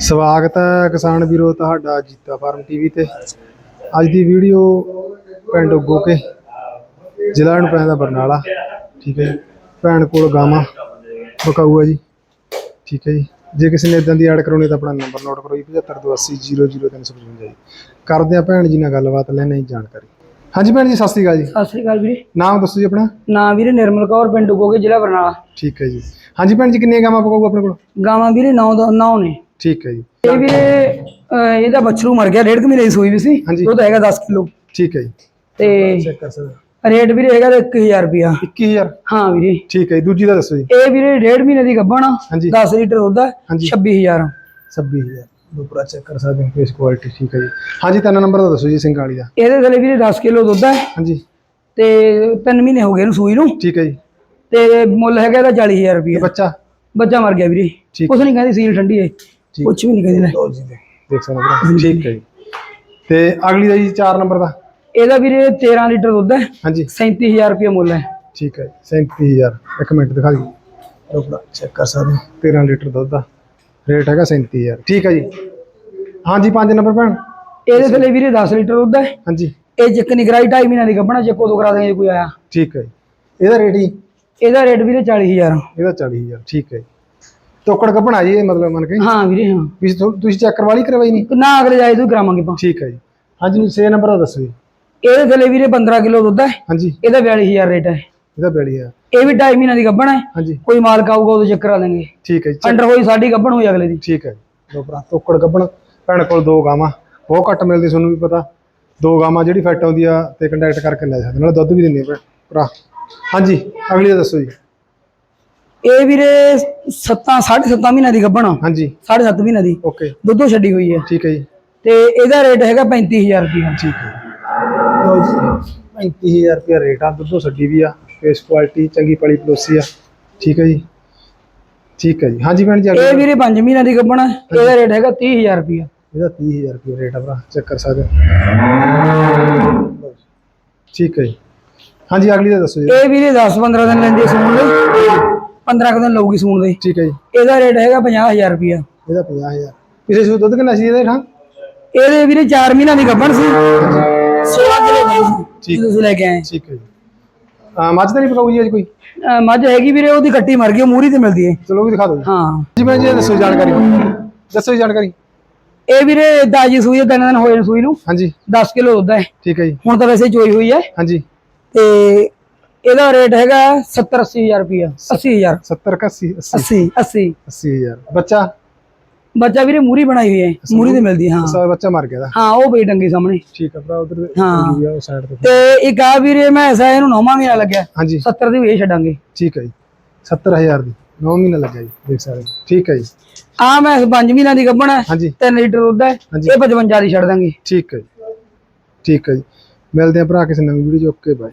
ਸਵਾਗਤ ਹੈ ਕਿਸਾਨ ਵੀਰੋ ਤੁਹਾਡਾ ਜੀਤਾ ਫਾਰਮ ਟੀਵੀ ਤੇ। ਅੱਜ ਦੀ ਵੀਡੀਓ ਪਿੰਡ ਉਗੋਕੇ ਜ਼ਿਲ੍ਹਾ ਨੂੰ ਪੈਂਦਾ ਬਰਨਾਲਾ। ਠੀਕ ਹੈ ਭੈਣ ਕੋਲ ਗਾਵਾਂ ਬਕਾਊ ਹੈ ਜੀ। ਠੀਕ ਹੈ ਜੀ। ਜੇ ਕਿਸੇ ਨੇ ਇਦਾਂ ਦੀ ਐਡ ਕਰਾਉਣੀ ਤਾਂ ਆਪਣਾ ਨੰਬਰ ਨੋਟ ਕਰੋ ਜੀ 7528000355 ਜੀ। ਕਰਦੇ ਆ ਭੈਣ ਜੀ ਨਾਲ ਗੱਲਬਾਤ ਲੈਣੇ ਜਾਣਕਾਰੀ। ਹਾਂਜੀ ਭੈਣ ਜੀ ਸਤਿ ਸ਼੍ਰੀ ਅਕਾਲ ਜੀ। ਸਤਿ ਸ੍ਰੀ ਅਕਾਲ ਵੀਰੇ। ਨਾਮ ਦੱਸੋ ਜੀ ਆਪਣਾ? ਨਾਂ ਵੀਰੇ ਨਿਰਮਲ ਕੌਰ ਪਿੰਡ ਉਗੋਗੇ ਜ਼ਿਲ੍ਹਾ ਬਰਨਾਲਾ। ਠੀਕ ਹੈ ਜੀ। ਹਾਂਜੀ ਭੈਣ ਜੀ ਕਿੰਨੀਆਂ ਗਾਵਾਂ ਬਕਾਊ ਆਪਣੇ ਕੋਲ? ਗਾਵਾਂ ਵੀਰੇ ਨੌ ਦਾ ਨੌ ਨੇ। ਠੀਕ ਹੈ ਜੀ। ਇਹ ਅਹ, ਇਹਦਾ ਬੱਛਰੂ ਮਰ ਗਿਆ ਡੇਢ ਕੁ ਮਹੀਨੇ ਦੀ ਸੂਈ ਵੀ ਸੀ। ਹਾਂਜੀ। ਦੁੱਧ ਹੈਗਾ 10 ਕਿਲੋ। ਠੀਕ ਹੈ ਜੀ। ਤੇ ਚੈੱਕ ਕਰ ਸਕਦੇ ਰੇਟ ਵੀਰੇ ਹੈਗਾ 21000 ਰੁਪਿਆ 21000 ਹਾਂ ਵੀਰੇ। ਠੀਕ ਹੈ ਜੀ ਦੂਜੀ ਦਾ ਦੱਸੋ ਜੀ। ਇਹ ਵੀਰੇ ਡੇਢ ਮਹੀਨੇ ਦੀ ਗੱਭਣ ਆ ਹਾਂਜੀ। 10 ਲੀਟਰ ਦੁੱਧ ਹੈ ਹਾਂਜੀ। 26000 26000 ਦੋ ਪੂਰਾ ਚੈੱਕ ਕਰ ਸਕਦੇ ਹੋ ਫੇਸ ਕੁਆਲਿਟੀ ਠੀਕ ਹੈ ਜੀ। ਹਾਂਜੀ ਤਿੰਨ ਨੰਬਰ ਦਾ ਦੱਸੋ ਜੀ ਸਿੰਘ ਵਾਲੀ ਦਾ। ਇਹਦੇ ਥੱਲੇ ਵੀਰੇ 10 ਕਿਲੋ ਦੁੱਧ ਹੈ ਹਾਂਜੀ। ਤੇ 3 ਮਹੀਨੇ ਹੋ ਗਏ ਇਹਨੂੰ ਸੂਈ ਨੂੰ। ਠੀਕ ਹੈ ਜੀ। ਤੇ ਮੁੱਲ ਹੈਗਾ ਇਹਦਾ 40000 ਤੇ ਰੁਪਿਆ ਬੱਚਾ? ਬੱਚਾ ਮਰ ਗਿਆ ਵੀਰੇ। ਠੀਕ। ਕੁਛ ਨਹੀਂ ਕਹਿੰਦੀ ਸੀਲ ਠੰਡੀ ਹੈ। ਕੁਛ ਵੀ ਨਹੀਂ ਕਹਿੰਦੀ ਲੈ। ਲਓ ਜੀ ਦੇ- ਦੇਖ ਸਕਦੇ ਹੋ ਠੀਕ ਹੈ ਜੀ। ਤੇ ਅਗਲੀ ਦਾ ਜੀ 4 ਨੰਬਰ ਦਾ? ਇਹਦਾ ਵੀਰੇ 13 ਲੀਟਰ ਦੁੱਧ ਹੈ। ਹਾਂਜੀ। 37000 ਰੁਪਿਆ ਮੁੱਲ ਹੈ। ਠੀਕ ਹੈ 37000 ਇੱਕ ਮਿੰਟ ਦਿਖਾ ਦਿਓ। ਪੂਰਾ ਚੈੱਕ ਕਰ ਸਕਦੇ ਹੋ। 13 ਲੀਟਰ ਦੁੱਧ ਦਾ। ਰੇਟ ਹੈਗਾ 37000 ਠੀਕ ਹੈ ਜੀ। ਹਾਂਜੀ 5 ਨੰਬਰ ਭੈਣ। ਇਹਦੇ ਥੱਲੇ ਵੀਰੇ 10 ਲੀਟਰ ਦੁੱਧ ਹੈ। ਹਾਂਜੀ। ਇਹ ਚੱਕ ਨਿਗਰਾਈ 2.5 ਮਹੀਨਾ ਦੀ ਗੱਭਣਾ ਚੱਕੋ ਕਰਾ ਕੋਈ ਆਇਆ। ਠੀਕ ਹੈ ਜੀ। ਇਹਦਾ ਰੇਟ ਜੀ? ਇਹਦਾ ਰੇਟ ਵੀਰੇ 40000 ਇਹਦਾ 40000 ਠੀਕ ਹੈ ਜੀ। ਤੋਕੜ ਕੱਪਣਾ ਜੀ ਇਹ ਮਤਲਬ ਮੰਨ ਕੇ ਹਾਂ ਵੀਰੇ ਹਾਂ। ਵੀ ਤੁ- ਤੁਸੀਂ ਚੈੱਕ ਕਰਵਾਲੀ ਕਰਵਾਈ ਨਹੀਂ? ਨਾ ਅਗਲੇ ਜਾਏ ਤੂੰ ਕਰਾਵਾਂਗੇ ਆਪਾਂ। ਠੀਕ ਹੈ ਜੀ। ਹਾਂਜੀ 6 ਨੰਬਰ ਦਾ ਦੱਸੋ ਜੀ। ਇਹਦੇ ਥੱਲੇ ਵੀਰੇ 15 ਕਿਲੋ ਦੁੱਧ ਹੈ। ਹਾਂਜੀ। ਇਹਦਾ 42000 ਰੇਟ ਹੈ। ਇਹਦਾ ਆ ਇਹ ਵੀ 2.5 ਮਹੀਨਾ ਦੀ ਗੱਭਣਾ ਹੈ। ਹਾਂਜੀ। ਕੋਈ ਮਾਲਕ ਆਊਗਾ ਉਦੋਂ ਚੱਕ ਕਰਾ ਦੇਂਗੇ ਠੀਕ ਹੈ ਜੀ ਅੰਡਰ ਹੋਈ ਸਾਡੀ ਗੱਭਣ ਹੋਈ ਅਗਲੇ ਦੀ। ਠੀਕ ਹੈ ਜੀ। ਦੋ ਭਰਾ ਤੋਕੜ ਗੱਬਣ ਭੈਣ ਕੋਲ ਦੋ ਗਾਵਾਂ। ਬਹੁਤ ਘੱਟ ਮਿਲਦੀ ਤੁਹਾਨੂੰ ਵੀ ਪਤਾ। ਦੋ ਗਾਵਾਂ ਜਿਹੜੀ ਫਿੱਟ ਆਉਂਦੀ ਆ ਤੇ ਕੰਟੈਕਟ ਕਰਕੇ ਲੈ ਸਕਦੇ ਨਾਲ ਦੁੱਧ ਵੀ ਦਿੰਦੀ ਆ ਭੈਣ। ਭਰਾ। ਹਾਂਜੀ ਅਗਲੀ ਦਾ ਦੱਸੋ ਜੀ। ਇਹ ਵੀਰੇ 7 7.5 ਮਹੀਨਾ ਦੀ ਗੱਭਣ ਹਾਂਜੀ। 7.5 ਮਹੀਨਾ ਦੀ। ਓਕੇ। ਦੁੱਧੋਂ ਛੱਡੀ ਹੋਈ ਹੈ। ਠੀਕ ਹੈ ਜੀ। ਤੇ ਇਹਦਾ ਰੇਟ ਹੈਗਾ 35000 ਰੁਪਏ। ਠੀਕ ਹੈ। ਲਓ ਜੀ 35000 ਰੁਪਏ ਰੇਟ ਆ। ਦੁੱਧੋਂ ਛੱਡੀ ਵੀ ਆ। ਫੇਸ ਕੁਆਲਿਟੀ ਚੰਗੀ ਪਲੀ ਪਲੋਸੀ ਆ। ਠੀਕ ਹੈ ਜੀ। ਠੀਕ ਹੈ ਜੀ। ਹਾਂਜੀ ਭੈਣ ਜੀ ਇਹ ਵੀਰੇ 5 ਮਹੀਨਾ ਦੀ ਗੱਭਣ ਹੈ ਇਹਦਾ ਰੇਟ ਹੈਗਾ 30000 ਰੁਪਏ ਇਹਦਾ 30000 ਰੁਪਏ ਰੇਟ ਆ ਭਰਾ। ਚੈੱਕ ਕਰ ਸਕਦੇ ਹੋ। ਲਓ ਜੀ। ਠੀਕ ਹੈ ਜੀ। ਹਾਂਜੀ ਅਗਲੀ ਦਾ ਦੱਸੋ ਜੀ। ਇਹ ਵੀਰੇ 10 15 ਦਿਨ ਲੈਂਦੀ ਸੂਣ ਦੇ 15 ਕੁ ਦਿਨ ਲਊਗੀ ਸੂਣ ਦੇ। ਠੀਕ ਹੈ ਜੀ। ਇਹਦਾ ਰੇਟ ਹੈਗਾ 50000 ਰੁਪਏ ਇਹਦਾ 50000 ਪਿਛਲੇ ਸੂ ਦੁੱਧ ਕਿੰਨਾ ਸੀ ਇਹਦੇ ਠਾਂ? ਇਹਦੇ ਵੀਰੇ 4 ਮਹੀਨਾ ਦੀ ਗੱਭਣ ਸੀ। 16 ਕਿਲੋ ਦੀ ਸੀ ਠੀਕ। ਜਦੋਂ ਤੁਸੀਂ ਲੈ ਕੇ ਆਏ। ਠੀਕ ਹੈ ਜੀ। ਆ ਮੱਝ ਤਾਂ ਨਹੀਂ ਪਕਾਊ ਜੀ ਅੱਜ ਕੋਈ? ਮੱਝ ਹੈਗੀ ਵੀਰੇ ਉਹਦੀ ਕੱਟੀ ਮਰ ਗਈ ਉਹ ਮੂਰੀ ਤੇ ਮਿਲਦੀ ਹੈ। ਚਲੋ ਵੀ ਦਿਖਾ ਦਿਓ ਹਾਂ। ਜੀ ਮੈਂ ਜੀ ਇਹ ਦੱਸੋ ਜਾਣਕਾਰੀ ਦੱਸੋ ਜੀ ਜਾਣਕਾਰੀ। ਇਹ ਵੀਰੇ ਦਾਜੀ ਸੂਈ ਤਿੰਨ ਦਿਨ ਹੋਏ ਨੇ ਸੂਈ ਨੂੰ। ਹਾਂਜੀ। 10 ਕਿਲੋ ਦੁੱਧ ਹੈ। ਠੀਕ ਹੈ ਜੀ। ਹੁਣ ਤਾਂ ਵੈਸੇ ਚੋਈ ਹੋਈ ਹੈ। ਹਾਂਜੀ। ਤੇ ਇਹਦਾ ਰੇਟ ਹੈਗਾ 70 80000 ਰੁਪਏ 80000 70 ਕ 80 80 80 80 80000 ਬੱਚਾ? ਬੱਚਾ ਵੀਰੇ ਮੂਰੀ ਬਣਾਈ ਹੋਈ ਹੈ ਮੂਰੀ ਤੇ ਮਿਲਦੀ ਹੈ, ਹਾਂ ਸਾ ਬੱਚਾ ਮਰ ਗਿਆ ਦਾ ਹਾਂ ਉਹ ਬਈ ਡੰਗੀ ਸਾਹਮਣੇ। ਠੀਕ ਹੈ ਭਰਾ ਉਧਰ ਹਾਂ। ਉਹ ਸਾਈਡ ਤੇ। ਤੇ ਇੱਕ ਆ ਵੀਰੇ ਮੈਂ ਐਸਾ ਇਹਨੂੰ ਨੌਵਾਂ ਮਹੀਨਾ ਲੱਗਿਆ। ਹਾਂਜੀ। 70 ਦੀ ਵੀ ਇਹ ਛੱਡਾਂਗੇ। ਠੀਕ ਹੈ ਜੀ। 70000 ਦੀ। 9 ਮਹੀਨਾ ਲੱਗਿਆ ਜੀ ਦੇਖ ਸਕਦੇ ਹੋ। ਠੀਕ ਹੈ ਜੀ। ਆ ਮੈਂ 5 ਮਹੀਨਾ ਦੀ ਗੱਭਣ ਹੈ ਹਾਂਜੀ। 3 ਲੀਟਰ ਦੁੱਧ ਹੈ। ਇਹ 55 ਦੀ ਛੱਡ ਦਾਂਗੇ। ਠੀਕ ਹੈ ਜੀ। ਠੀਕ ਹੈ ਜੀ। ਮਿਲਦੇ ਆ ਭਰਾ ਕਿਸੇ ਨਵੀਂ ਵੀਡੀਓ ਓਕੇ ਬਾਏ।